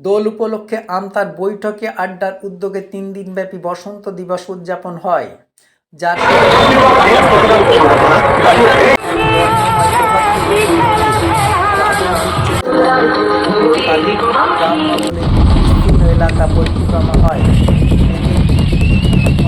দোল উপলক্ষে আমতার বৈঠকে আড্ডার উদ্যোগে তিন দিনব্যাপী বসন্ত দিবস উদযাপন হয়। যার এলাকা পরিক্রমা হয়।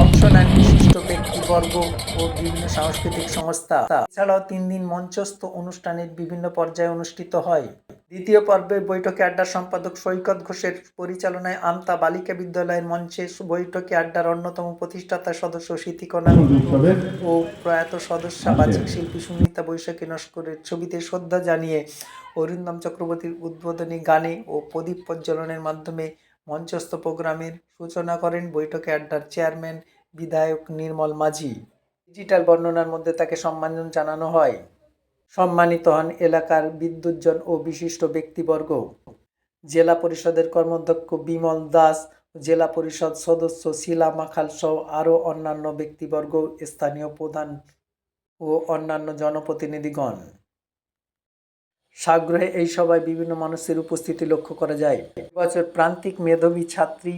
অংশ নেন বিশিষ্ট ব্যক্তিবর্গ ও বিভিন্ন সাংস্কৃতিক সংস্থা। এছাড়াও তিন দিন মঞ্চস্থ অনুষ্ঠানের বিভিন্ন পর্যায়ে অনুষ্ঠিত হয়। দ্বিতীয় পর্বে বৈঠকে আড্ডার সম্পাদক সৈকত ঘোষের পরিচালনায় আমতা বালিকা বিদ্যালয়ের মঞ্চে বৈঠকে আড্ডার অন্যতম প্রতিষ্ঠাতা সদস্য স্মৃতিকণা ও প্রয়াত সদস্যা বাচিক শিল্পী সুমিতা বৈশাখী নস্করের ছবিতে শ্রদ্ধা জানিয়ে অরিন্দম চক্রবর্তীর উদ্বোধনী গানে ও প্রদীপ প্রজ্বলনের মাধ্যমে মঞ্চস্থ প্রোগ্রামের সূচনা করেন বৈঠকে আড্ডার চেয়ারম্যান বিধায়ক নির্মল মাঝি। ডিজিটাল বর্ণনার মধ্যে তাকে সম্মান জানানো হয়। সম্মানিত হন এলাকার বিদ্যুৎজন ও বিশিষ্ট ব্যক্তিবর্গ। জেলা পরিষদের কর্মাধ্যক্ষ বিমল দাস জেলা পরিষদ সদস্য শিলা মাখাল সহ আরও অন্যান্য ব্যক্তিবর্গ, স্থানীয় প্রধান ও অন্যান্য জনপ্রতিনিধিগণ। সাগ্রহে এই সভায় বিভিন্ন মানুষের উপস্থিতি লক্ষ্য করা যায়। এবছর প্রান্তিক মেধাবী ছাত্রী,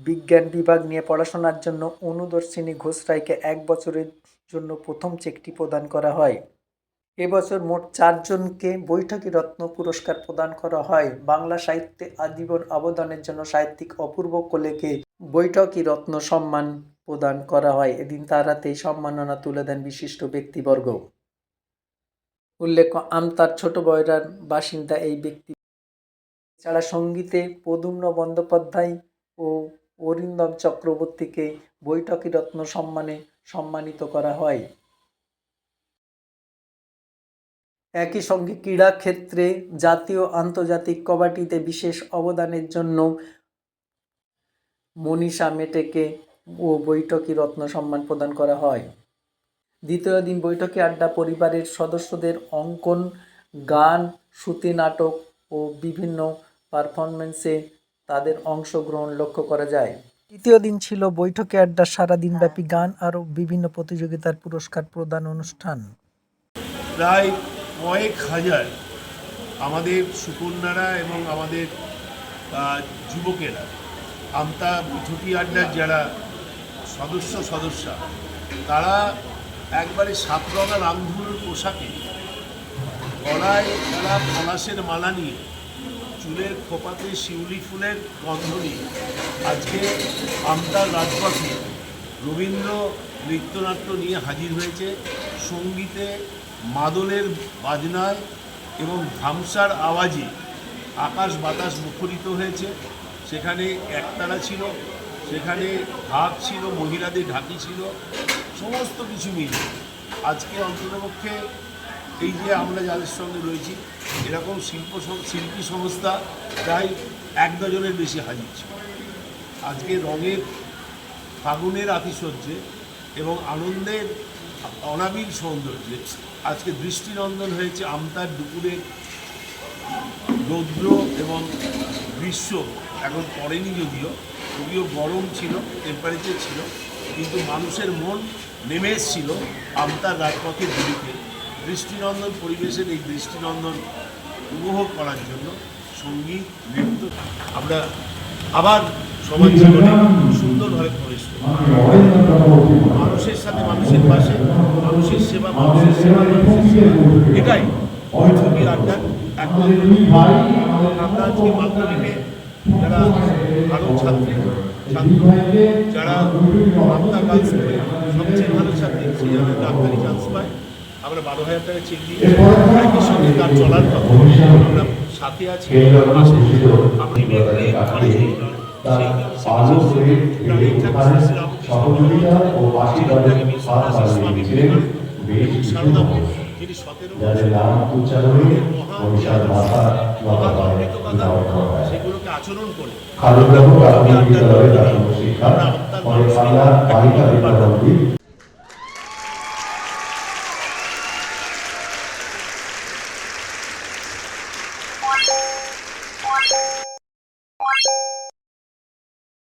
বিজ্ঞান বিভাগ নিয়ে পড়াশোনার জন্য অনুদর্শিনী ঘোষরাইকে এক বছরের জন্য প্রথম চেকটি প্রদান করা হয়। এবছর মোট চারজনকে বৈঠকি রত্ন পুরস্কার প্রদান করা হয়। বাংলা সাহিত্যে আজীবন অবদানের জন্য সাহিত্যিক অপূর্ব কোলেকে বৈঠকি রত্ন সম্মান প্রদান করা হয়। এদিন তার হাতে সম্মাননা তুলে দেন বিশিষ্ট ব্যক্তিবর্গ। উল্লেখ্য আমতার ছোট বয়রার বাসিন্দা এই ব্যক্তি। ছাড়া সঙ্গীতে প্রদুম্ন বন্দ্যোপাধ্যায় ও অরিন্দম চক্রবর্তীকে বৈঠকি রত্ন সম্মানে সম্মানিত করা হয়। একই সঙ্গে ক্রীড়া ক্ষেত্রে জাতীয় আন্তর্জাতিক কবাডিতে বিশেষ অবদানের জন্য মনীষা মেটেকে ও বৈঠকি রত্ন সম্মান প্রদান করা হয়। দ্বিতীয় দিন বৈঠকে আড্ডা পরিবারের সদস্যদের অঙ্কন, গান শ্রুতি নাটক ও বিভিন্ন পারফরমেন্সে তাদের অংশগ্রহণ লক্ষ্য করা যায়। তৃতীয় দিন ছিল বৈঠকে আড্ডা সারা সারাদিনব্যাপী গান আরও বিভিন্ন প্রতিযোগিতার পুরস্কার প্রদান অনুষ্ঠান। প্রায় কয়েক হাজার আমাদের সুকন্যারা এবং আমাদের যুবকেরা, আমতা বৈঠকি আড্ডার যারা সদস্য সদস্যা তারা একবারে সাতরঙা রামধনুর পোশাকে গলায় তারা পলাশের মালা নিয়ে, চুলের খোপাতে শিউলি ফুলের গন্ধ নিয়ে আজকে আমতার রাজপথে রবীন্দ্র নৃত্যনাট্য নিয়ে হাজির হয়েছে সঙ্গীতে মাদলের বাজনায় এবং ধামসার আওয়াজে আকাশ বাতাস মুখরিত হয়েছে। সেখানে একতারা ছিল। সেখানে ঢাক ছিল, মহিলাদের ঢাকি ছিল, সমস্ত কিছু মিলে আজকে অন্ততপক্ষে এই যে আমরা যাদের সঙ্গে রয়েছি, এরকম শিল্প শিল্পী সংস্থা প্রায় এক ডজনের বেশি হাজির ছিল। আজকে রঙের, ফাগুনের আতিশয্যে এবং আনন্দের অনাবিল সৌন্দর্যে আজকে দৃষ্টিনন্দন হয়েছে আমতার দুপুরে। রৌদ্র এবং গ্রীষ্ম এখন পড়েনি যদিও যদিও গরম ছিল টেম্পারেচার ছিল কিন্তু মানুষের মন নেমে এসেছিল আমতার রাজপথের দিকে দৃষ্টিনন্দন পরিবেশের এই দৃষ্টিনন্দন উপভোগ করার জন্য সংগীত নৃত্য আমরা আবার সমাজ জীবনে সুন্দরভাবে প্রবেশ করি। মানুষের সাথে মানুষের পাশে মানুষের সেবা মানুষের সেবা মানুষের সেবা। এটাই বৈঠকি আড্ডার একমাত্র আমরা আজকে মাধ্যমিকে। যারা ভালো ছাত্রী ছাত্র যারা আমতা গার্লস স্কুলে সবচেয়ে ভালো ছাত্রী সে যারা ডাক্তারি চান্স পায়। আমরা বারো হাজার টাকা চেক দিই। একই সঙ্গে তার চলার পথে আমরা সাথে আছি। যিনি। সতেরো যাদের মনীষার মাথা লতা পায় সেগুলোকে আচরণ করে। খালেদবাবু প্রাথমিক শিক্ষা পরে বাংলা বালিকা বিদ্যালয়টি